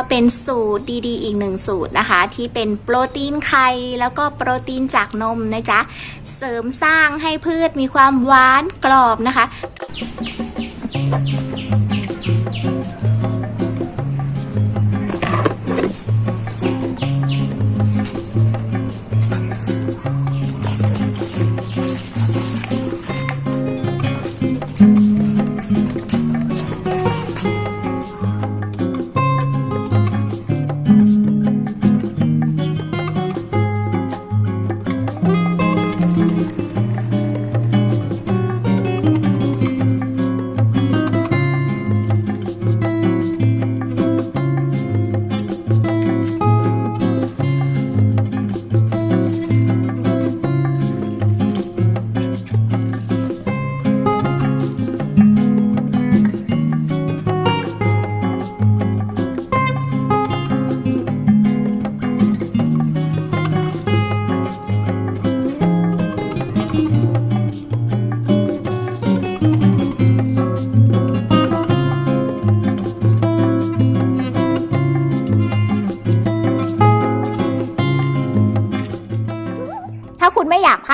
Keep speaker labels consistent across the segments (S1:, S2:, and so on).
S1: ก็เป็นสูตรดีๆ อีกหนึ่งสูตรนะคะ ที่เป็นโปรตีนไข่แล้วก็โปรตีนจากนมนะจ๊ะ เสริมสร้างให้พืชมีความหวานกรอบนะคะ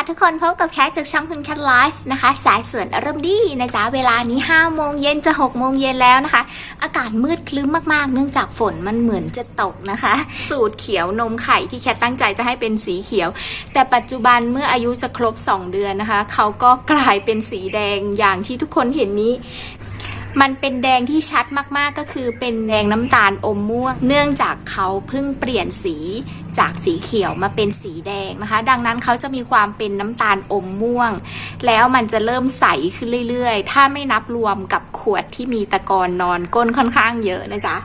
S1: ค่ะทุกคนพบกับแคทจากช่องคุณแคทไลฟ์นะคะ สายสวนอารมณ์ดีนะจ๊ะ เวลานี้ 5 โมงเย็นจะ6โมงเย็นแล้วนะคะ อากาศมืดคลึ้มมากๆ เนื่องจากฝนมันเหมือนจะตกนะคะ สูตรเขียวนมไข่ที่แคทตั้งใจจะให้เป็นสีเขียว แต่ปัจจุบันเมื่ออายุจะครบ 2 เดือนนะคะ เขาก็กลายเป็นสีแดงอย่างที่ทุกคนเห็นนี้ มันเป็นแดงที่ชัดมากๆก็คือเป็นแดงน้ำตาลอมม่วง เนื่องจากเขาเพิ่งเปลี่ยนสีจากสีเขียวมาเป็นสีแดงนะคะ ดังนั้นเขาจะมีความเป็นน้ำตาลอมม่วง แล้วมันจะเริ่มใสขึ้นเรื่อยๆ ถ้าไม่นับรวมกับขวดที่มีตะกอนนอนก้นค่อนข้างเยอะนะจ๊ะ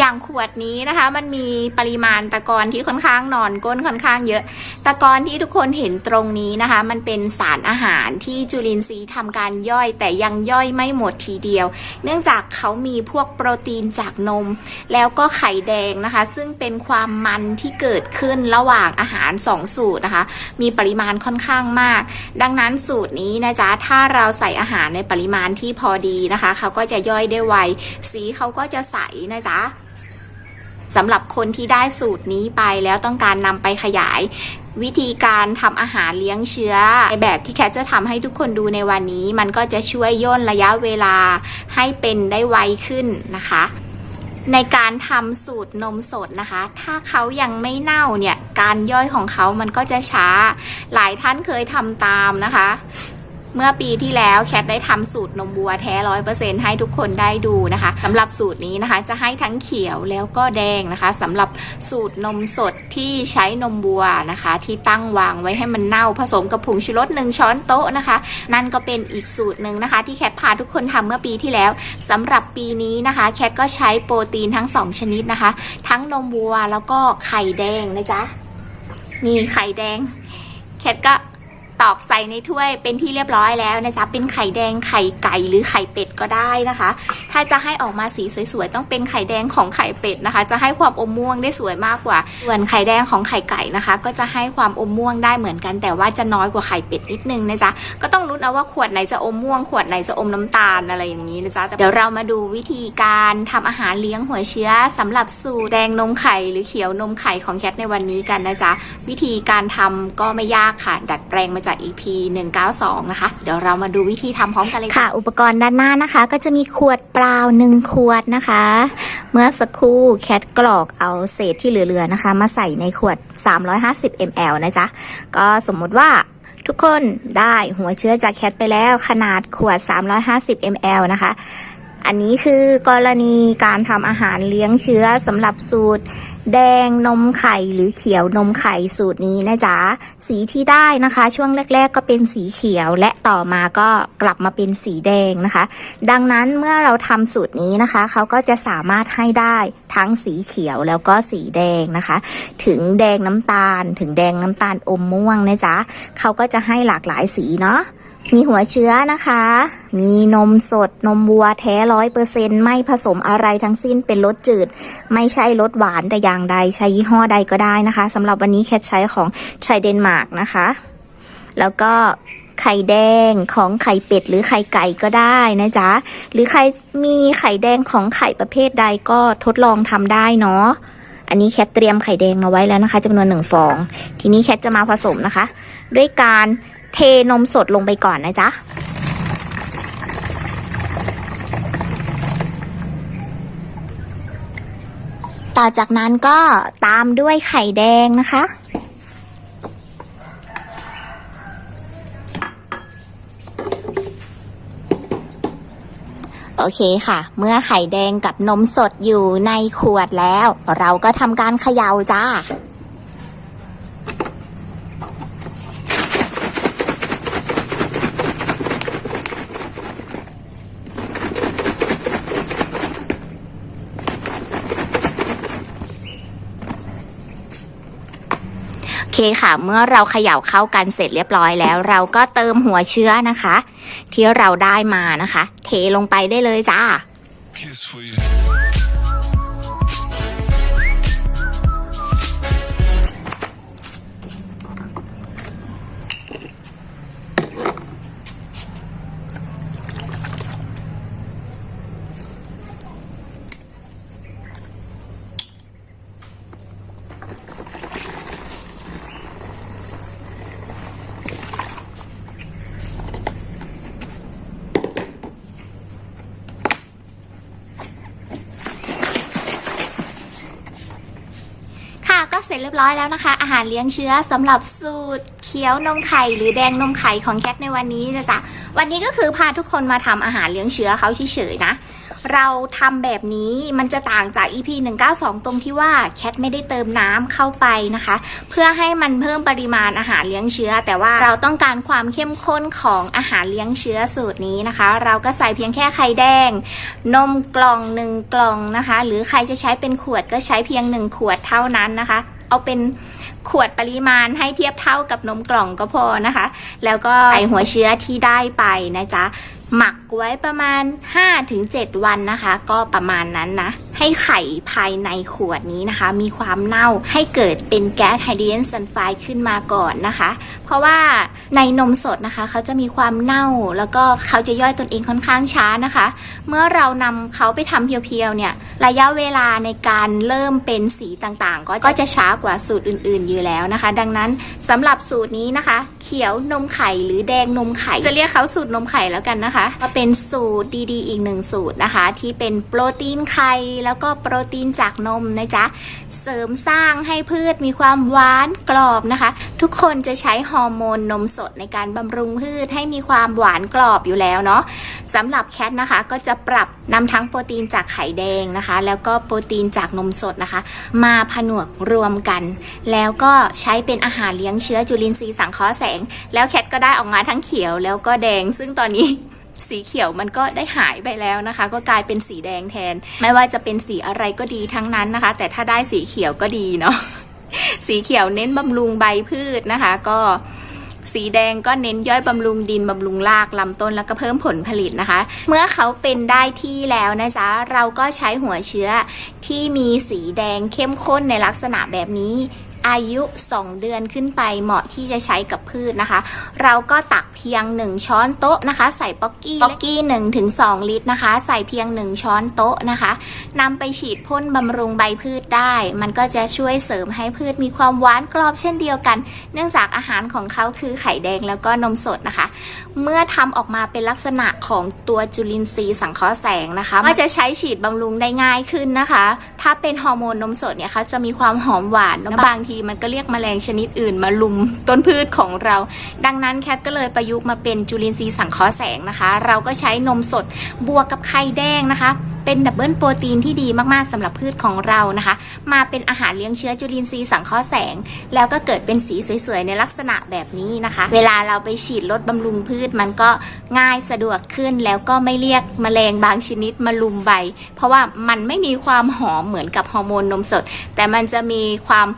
S1: อย่างขวดนี้นะคะ มันมีปริมาณตะกอนที่ค่อนข้างนอนก้นค่อนข้างเยอะ ตะกอนที่ทุกคนเห็นตรงนี้นะคะ มันเป็นสารอาหารที่จุลินทรีย์ทำการย่อย แต่ยังย่อยไม่หมดทีเดียว เนื่องจากเขามีพวกโปรตีนจากนม แล้วก็ไข่แดงนะคะ ซึ่งเป็นความมันที่เกิดขึ้นระหว่างอาหาร2สูตรนะคะ มีปริมาณค่อนข้างมาก ดังนั้นสูตรนี้นะจ๊ะถ้าเราใส่อาหารในปริมาณที่พอดีนะคะ เขาก็จะย่อยได้ไว สีเขาก็จะใสนะจ๊ะ สำหรับคนที่ได้สูตรนี้ไปแล้วต้องการนำไปขยาย วิธีการทำอาหารเลี้ยงเชื้อในแบบที่แคทจะทำให้ทุกคนดูในวันนี้ มันก็จะช่วยย่นระยะเวลาให้เป็นได้ไวขึ้นนะคะในการทำสูตรนมสดนะคะ ถ้าเขายังไม่เน่าเนี่ย การย่อยของเขามันก็จะช้า หลายท่านเคยทำตามนะคะ เมื่อปีที่แล้วแคทได้ทำสูตรนมวัวแท้ร้อยเปอร์เซ็นต์ให้ทุกคนได้ดูนะคะสำหรับสูตรนี้นะคะ จะให้ทั้งเขียวแล้วก็แดงนะคะสำหรับสูตรนมสดที่ใช้นมวัวนะคะ ที่ตั้งวางไว้ให้มันเน่าผสมกับผงชูรสหนึ่งช้อนโต๊ะนะคะ นั่นก็เป็นอีกสูตรหนึ่งนะคะ ที่แคทพาทุกคนทำเมื่อปีที่แล้วสำหรับปีนี้นะคะแคทก็ใช้โปรตีนทั้งสองชนิดนะคะ ทั้งนมวัวแล้วก็ไข่แดงนะจ๊ะนี่ไข่แดงแคทก็ ตอกใส่ในถ้วยเป็นที่เรียบร้อยแล้วนะจ๊ะเป็นไข่แดงไข่ไก่หรือไข่เป็ด ก็ได้นะคะ ถ้าจะให้ออกมาสีสวยๆ ต้องเป็นไข่แดงของไข่เป็ดนะคะ จะให้ความอมม่วงได้สวยมากกว่า ส่วนไข่แดงของไข่ไก่นะคะ ก็จะให้ความอมม่วงได้เหมือนกัน แต่ว่าจะน้อยกว่าไข่เป็ดนิดนึงนะจ๊ะ ก็ต้องลุ้นเอาว่าขวดไหนจะอมม่วง ขวดไหนจะอมน้ำตาลอะไรอย่างนี้นะจ๊ะเดี๋ยวเรามาดูวิธีการทำอาหารเลี้ยงหัวเชื้อสำหรับสูตรแดงนมไข่หรือเขียวนมไข่ของแคทในวันนี้กันนะจ๊ะวิธีการทำก็ไม่ยากค่ะ ดัดแปลงมาจาก EP 192 นะคะ เดี๋ยวเรามาดูวิธีทำพร้อมกันเลยค่ะ อุปกรณ์ด้านหน้านะคะก็จะมีขวดเปล่า1ขวดนะคะ เมื่อสักครู่แคทกรอกเอาเศษที่เหลือๆนะคะ มาใส่ในขวด 350 ml นะจ๊ะ ก็สมมติว่าทุกคนได้หัวเชื้อจากแคทไปแล้วขนาดขวด 350 ml นะคะ อันนี้คือกรณีการทำอาหารเลี้ยงเชื้อสำหรับสูตร แดงนมไข่หรือเขียวนมไข่สูตรนี้นะจ๊ะ สีที่ได้นะคะ ช่วงแรก ๆ ก็เป็นสีเขียว และต่อมาก็กลับมาเป็นสีแดงนะคะ ดังนั้นเมื่อเราทำสูตรนี้นะคะ เขาก็จะสามารถให้ได้ทั้งสีเขียวแล้วก็สีแดงนะคะ ถึงแดงน้ำตาล ถึงแดงน้ำตาลอมม่วงนะจ๊ะเขาก็จะให้หลากหลายสีเนาะ มีหัวเชื้อนะคะ มีนมสดนมวัวแท้ร้อยเปอร์เซ็นไม่ผสมอะไรทั้งสิ้นเป็นรสจืด ไม่ใช่รสหวานแต่อย่างใดใช้ยี่ห้อใดก็ได้นะคะสำหรับวันนี้แคทใช้ของชัยเดนมาร์กนะคะ แล้วก็ไข่แดงของไข่เป็ดหรือไข่ไก่ก็ได้นะจ๊ะ หรือใครมีไข่แดงของไข่ประเภทใดก็ทดลองทำได้เนาะอันนี้แคทเตรียมไข่แดงมาไว้แล้วนะคะจำนวนหนึ่งฟอง ทีนี้แคทจะมาผสมนะคะ ด้วยการ เทนมสดลงไปก่อนนะจ๊ะ ต่อจากนั้นก็ตามด้วยไข่แดงนะคะ โอเคค่ะ เมื่อไข่แดงกับนมสดอยู่ในขวดแล้ว เราก็ทำการเขย่าจ้า คค่ะ เมื่อเราเขย่าเข้ากันเสร็จเรียบร้อยแล้ว เราก็เติมหัวเชื้อนะคะ ที่เราได้มานะคะ เทลงไปได้เลยจ้า
S2: Kiss for you.
S1: เร็จเรียบร้อยแล้วนะคะ อาหารเลี้ยงเชื้อสำหรับสูตรเขียวนมไข่หรือแดงนมไข่ของแคทในวันนี้นะจ๊ะวันนี้ก็คือพาทุกคนมาทำอาหารเลี้ยงเชื้อเขาเฉยๆนะ เราทำแบบนี้มันจะต่างจาก EP 192 ตรงที่ว่าแคทไม่ได้เติมน้ำเข้าไปนะคะ เพื่อให้มันเพิ่มปริมาณอาหารเลี้ยงเชื้อ แต่ว่าเราต้องการความเข้มข้นของอาหารเลี้ยงเชื้อสูตรนี้นะคะ เราก็ใส่เพียงแค่ไข่แดง นมกล่องหนึ่งกล่องนะคะ หรือใครจะใช้เป็นขวดก็ใช้เพียงหนึ่งขวดเท่านั้นนะคะ เอาเป็นขวดปริมาณให้เทียบเท่ากับนมกล่องก็พอนะคะ แล้วก็ใส่หัวเชื้อที่ได้ไปนะจ๊ะ หมักไว้ประมาณ 5-7 วันนะคะ ก็ประมาณนั้นนะ ให้ไข่ภายในขวดนี้นะคะ มีความเน่าให้เกิดเป็นแก๊สไฮโดรเจนซัลไฟด์ขึ้นมาก่อนนะคะ เพราะว่าในนมสดนะคะ เขาจะมีความเน่าแล้วก็เขาจะย่อยตนเองค่อนข้างช้านะคะ เมื่อเรานำเขาไปทำเพียวๆเนี่ยระยะเวลาในการเริ่มเป็นสีต่างๆ ก็จะช้ากว่าสูตรอื่น ๆอยู่แล้วนะคะ ดังนั้นสำหรับสูตรนี้นะคะ เขียวนมไข่หรือแดงนมไข่ จะเรียกเขาสูตรนมไข่แล้วกันนะคะก็เป็นสูตรดีๆ อีกหนึ่งสูตรนะคะ ที่เป็นโปรตีนไข่แล้วแล้วก็โปรตีนจากนมนะจ๊ะ เสริมสร้างให้พืชมีความหวานกรอบนะคะ ทุกคนจะใช้ฮอร์โมนนมสดในการบำรุงพืชให้มีความหวานกรอบอยู่แล้วเนาะสำหรับแคทนะคะก็จะปรับนำทั้งโปรตีนจากไข่แดงนะคะ แล้วก็โปรตีนจากนมสดนะคะ มาผนวกรวมกัน แล้วก็ใช้เป็นอาหารเลี้ยงเชื้อจุลินทรีย์สังเคราะห์แสง แล้วแคทก็ได้ออกมาทั้งเขียวแล้วก็แดง ซึ่งตอนนี้ สีเขียวมันก็ได้หายไปแล้วนะคะ ก็กลายเป็นสีแดงแทน ไม่ว่าจะเป็นสีอะไรก็ดีทั้งนั้นนะคะ แต่ถ้าได้สีเขียวก็ดีเนาะสีเขียวเน้นบำรุงใบพืชนะคะ ก็สีแดงก็เน้นย่อยบำรุงดินบำรุงรากลำต้นแล้วก็เพิ่มผลผลิตนะคะ เมื่อเขาเป็นได้ที่แล้วนะจ๊ะเราก็ใช้หัวเชื้อที่มีสีแดงเข้มข้นในลักษณะแบบนี้ อายุ 2 เดือนขึ้นไปเหมาะที่จะใช้กับพืชนะคะ เราก็ตักเพียง 1 ช้อนโต๊ะนะคะ ใส่ป๊อกกี้ป๊อกกี้1ถึง2ลิตรนะคะ ใส่เพียง 1 ช้อนโต๊ะนะคะนำไปฉีดพ่นบำรุงใบพืชได้ มันก็จะช่วยเสริมให้พืชมีความหวานกรอบเช่นเดียวกัน เนื่องจากอาหารของเขาคือไข่แดงแล้วก็นมสดนะคะ เมื่อทำออกมาเป็นลักษณะของตัวจุลินทรีย์สังเคราะห์แสงนะคะก็จะใช้ฉีดบำรุงได้ง่ายขึ้นนะคะ ถ้าเป็นฮอร์โมนนมสดเนี่ยเขาจะมีความหอมหวานบางทีมันก็เรียกแมลงชนิดอื่นมาลุมต้นพืชของเรา ดังนั้นแคทก็เลยประยุกต์มาเป็นจุลินทรีย์สังเคราะห์แสงนะคะ เราก็ใช้นมสดบวกกับไข่แดงนะคะ เป็นดับเบิลโปรตีนที่ดีมากๆสำหรับพืชของเรานะคะ มาเป็นอาหารเลี้ยงเชื้อจุลินทรีย์สังเคราะห์แสง แล้วก็เกิดเป็นสีสวยๆในลักษณะแบบนี้นะคะ เวลาเราไปฉีดลดบำรุงพืชมันก็ง่ายสะดวกขึ้นแล้วก็ไม่เรียกแมลงบางชนิดมาลุมใบ เพราะว่ามันไม่มีความหอมเหมือนกับฮอร์โมนนมสด แต่มันจะมีความ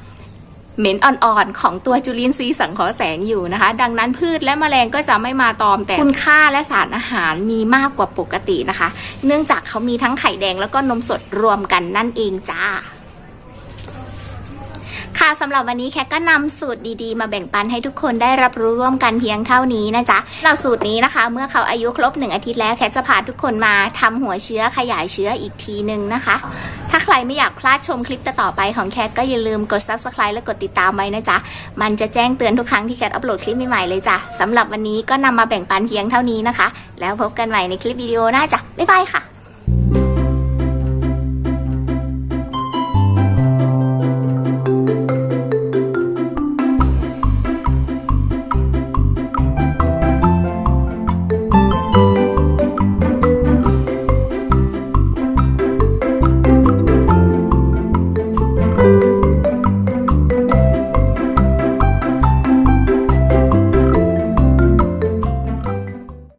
S1: เหม็นอ่อนๆ ของตัวจุลินทรีย์สังเคราะห์แสงอยู่นะคะ ดังนั้นพืชและแมลงก็จะไม่มาตอมแต่คุณค่าและสารอาหารมีมากกว่าปกตินะคะ เนื่องจากเขามีทั้งไข่แดงแล้วก็นมสดรวมกันนั่นเองจ้า ค่ะสำหรับวันนี้แคทก็นำสูตรดีๆ มาแบ่งปันให้ทุกคนได้รับรู้ร่วมกันเพียงเท่านี้นะจ๊ะเราสูตรนี้นะคะ เมื่อเขาอายุครบหนึ่งอาทิตย์แล้วแคทจะพาทุกคนมาทำหัวเชื้อขยายเชื้ออีกทีหนึ่งนะคะ ถ้าใครไม่อยากพลาดชมคลิปต่อไปของแคทก็อย่าลืมกด subscribe และกดติดตามไว้นะจ๊ะมันจะแจ้งเตือนทุกครั้งที่แคทอัปโหลดคลิปใหม่ๆเลยจ้ะสำหรับวันนี้ก็นำมาแบ่งปันเพียงเท่านี้นะคะ แล้วพบกันใหม่ในคลิปวิดีโอหน้าจ้ะบ๊ายบายค่ะ